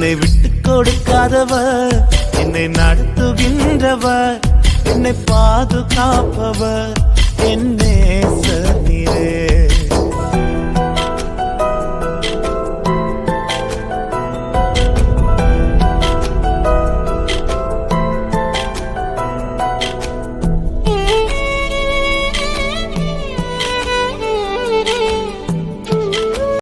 என்னை விட்டு கொடுக்காதவர். என்னை நடத்துகின்றவர். என்னை பாதுகாப்பவர். என்ன